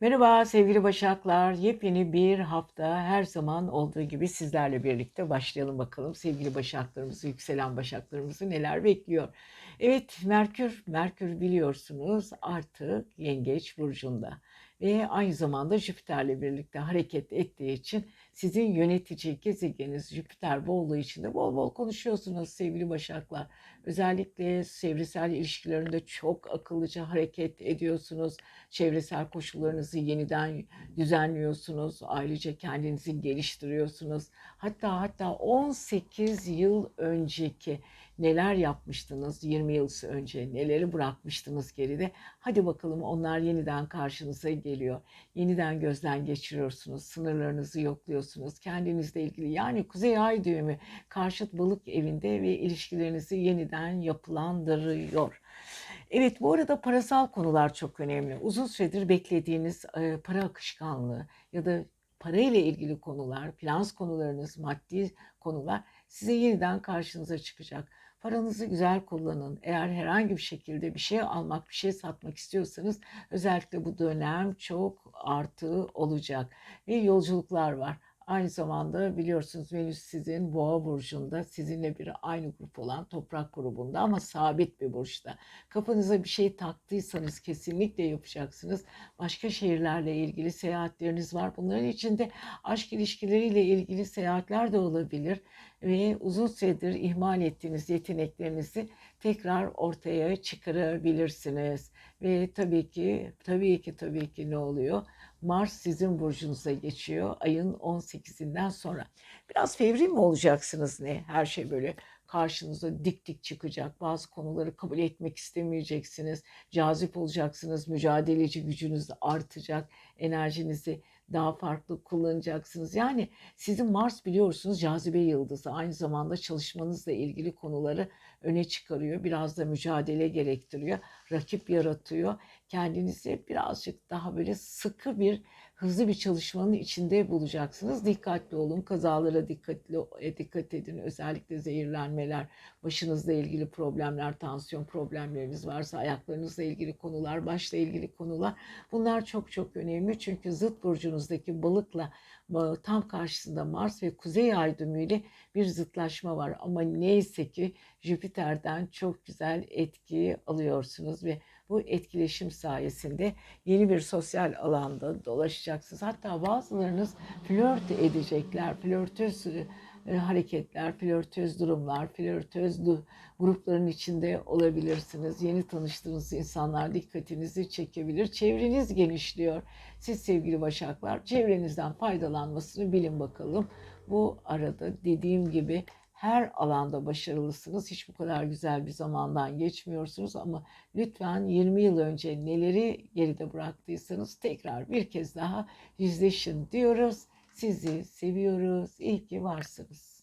Merhaba sevgili Başaklar. Yepyeni bir hafta her zaman olduğu gibi sizlerle birlikte başlayalım bakalım. Sevgili Başaklarımızı, yükselen Başaklarımızı neler bekliyor? Evet, Merkür, Merkür biliyorsunuz artık Yengeç burcunda ve aynı zamanda Jüpiter'le birlikte hareket ettiği için sizin yönetici gezegeniniz Jüpiter olduğu için de bol bol konuşuyorsunuz sevgili Başaklar. Özellikle çevresel ilişkilerinde çok akıllıca hareket ediyorsunuz. Çevresel koşullarınızı yeniden düzenliyorsunuz. Ayrıca kendinizi geliştiriyorsunuz. Hatta hatta 18 yıl önceki neler yapmıştınız 20 yıl önce, neleri bırakmıştınız geride. Hadi bakalım onlar yeniden karşınıza geliyor. Yeniden gözden geçiriyorsunuz, sınırlarınızı yokluyorsunuz. Kendinizle ilgili yani Kuzey Ay düğümü karşıt balık evinde ve ilişkilerinizi yeniden yapılandırıyor. Evet bu arada parasal konular çok önemli. Uzun süredir beklediğiniz e, para akışkanlığı ya da parayla ilgili konular, finans konularınız, maddi konular size yeniden karşınıza çıkacak. Paranızı güzel kullanın. Eğer herhangi bir şekilde bir şey almak, bir şey satmak istiyorsanız özellikle bu dönem çok artı olacak. Ve yolculuklar var. Aynı zamanda biliyorsunuz Venüs sizin Boğa burcunda, sizinle bir aynı grup olan Toprak grubunda ama sabit bir burçta. Kafanıza bir şey taktıysanız kesinlikle yapacaksınız. Başka şehirlerle ilgili seyahatleriniz var. Bunların içinde aşk ilişkileriyle ilgili seyahatler de olabilir ve uzun süredir ihmal ettiğiniz yeteneklerinizi tekrar ortaya çıkarabilirsiniz. Ve tabii ki tabii ki tabii ki ne oluyor? Mars sizin burcunuza geçiyor ayın 18'inden sonra. Biraz fevri mi olacaksınız ne? Her şey böyle karşınıza dik dik çıkacak. Bazı konuları kabul etmek istemeyeceksiniz. Cazip olacaksınız. Mücadeleci gücünüz artacak. Enerjinizi daha farklı kullanacaksınız. Yani sizin Mars biliyorsunuz cazibe yıldızı. Aynı zamanda çalışmanızla ilgili konuları öne çıkarıyor. Biraz da mücadele gerektiriyor. Rakip yaratıyor. Kendinizi birazcık daha böyle sıkı bir hızlı bir çalışmanın içinde bulacaksınız. Dikkatli olun. Kazalara dikkatli e, dikkat edin. Özellikle zehirlenmeler, başınızla ilgili problemler, tansiyon problemleriniz varsa ayaklarınızla ilgili konular, başla ilgili konular. Bunlar çok çok önemli. Çünkü zıt burcunuzdaki balıkla tam karşısında Mars ve Kuzey Ay düğümüyle bir zıtlaşma var. Ama neyse ki Jüpiter'den çok güzel etki alıyorsunuz ve bu etkileşim sayesinde yeni bir sosyal alanda dolaşacaksınız. Hatta bazılarınız flört edecekler, flörtöz e, hareketler, flörtöz durumlar, flörtöz grupların içinde olabilirsiniz. Yeni tanıştığınız insanlar dikkatinizi çekebilir. Çevreniz genişliyor. Siz sevgili başaklar çevrenizden faydalanmasını bilin bakalım. Bu arada dediğim gibi her alanda başarılısınız. Hiç bu kadar güzel bir zamandan geçmiyorsunuz ama lütfen 20 yıl önce neleri geride bıraktıysanız tekrar bir kez daha yüzleşin diyoruz. Sizi seviyoruz. İyi ki varsınız.